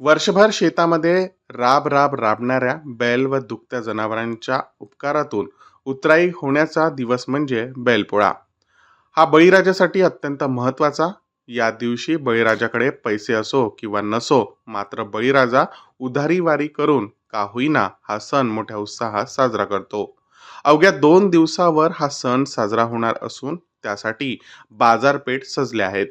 वर्षभर शेतामध्ये राब राब राबणाऱ्या बैल व दुभत्या जनावरांच्या उपकारातून उतराई होण्याचा दिवस म्हणजे बैलपोळा. हा बळीराजासाठी अत्यंत महत्त्वाचा. या दिवशी बळीराजाकडे पैसे असो किंवा नसो मात्र बळीराजा उधारीवारी करून का होईना हा सण मोठ्या उत्साहात साजरा करतो. अवघ्या दोन दिवसावर हा सण साजरा होणार असून त्यासाठी बाजारपेठ सजल्या आहेत.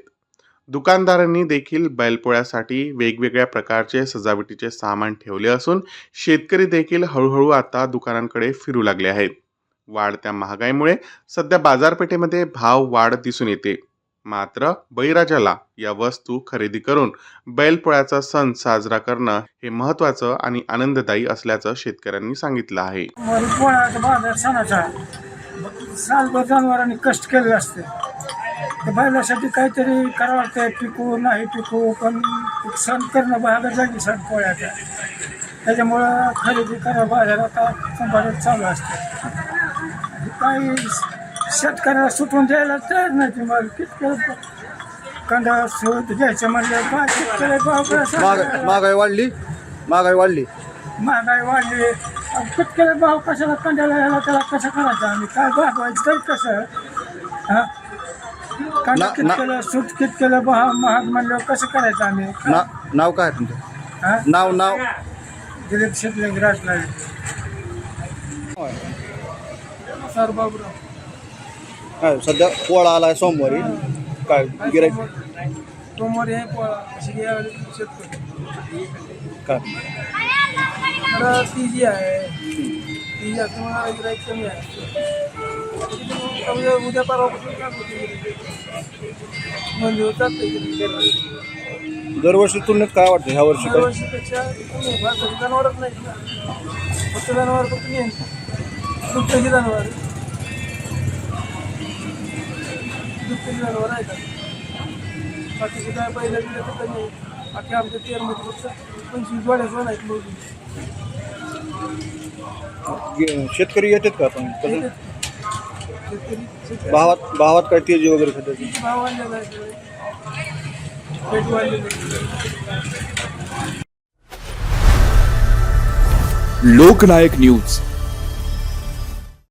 दुकानदारांनी देखील बैलपोळ्यासाठी वेगवेगळ्या प्रकारचे सजावटीचे सामान ठेवले असून शेतकरी देखील हळूहळू आता दुकानांकडे फिरू लागले आहेत. वाढत्या महागाईमुळे सध्या बाजारपेठेमध्ये भाव वाढ दिसून येते. मात्र बळीराजाला या वस्तू खरेदी करून बैलपोळ्याचा सण साजरा करणं हे महत्त्वाचं आणि आनंददायी असल्याचं शेतकऱ्यांनी सांगितलं आहे. बाजार सणाचा. जनावरांनी कष्ट केले असते. त्या बैलासाठी काहीतरी करावं लागतं पिकू नाही पिकू पण सण करणं आहे की सण पोळ्याचा. त्याच्यामुळं खरेदी करा आता संपादन चालू असते. काही शेतकऱ्याला सुटून द्यायला तयार नाही ती मग कितकं कंदा सूट घ्यायचं म्हणलं काय कसं महागाई वाढली महागाई वाढली. महागाई वाढली. कितकेले भाव कशाला कंड्याला याला त्याला कसं करायचं? आम्ही काय भागवायचं तरी कसं? हा? कांदा ना- ना- कितकेलं सूट कितकेलं भाव महाग म्हणल्यावर कसं करायचं आम्ही? ना नाव काय आहे तुमचं? हा? नाव नाव दिलीप शेटले राजला सर बाबूराव. काय सध्या पोळा आलाय सोमवारी. काय गिरायक सोमवार हे पोळा अशी घ्यावी शेतकरी. काय? ती जी आहे ती जास्त मला गिराईक कमी आहे. उद्या उद्या परवापासून काम होते? म्हणजे दरवर्षी तुलनेत काय वाटतं ह्या वर्षी काय? दरवर्षीपेक्षा कमी आहे. भारताची जनावरच नाहीत ना फक्त जनावर फक्त नाही जनावर? जनावर बाकीचे काय पहिल्या गेले तर कमी आहे. बाकी आमच्या तेरमध्ये फक्त पंचवीस वाड्याचं नाहीत मोजून. गे- शेतकरी येतात का कसं शेतकरी शेतकरी भावात भावात काय तेजी वगैरे खात्याची भाव वाढलेला आहे सगळे. पेट वाढलेलं आहे लोकनायक न्यूज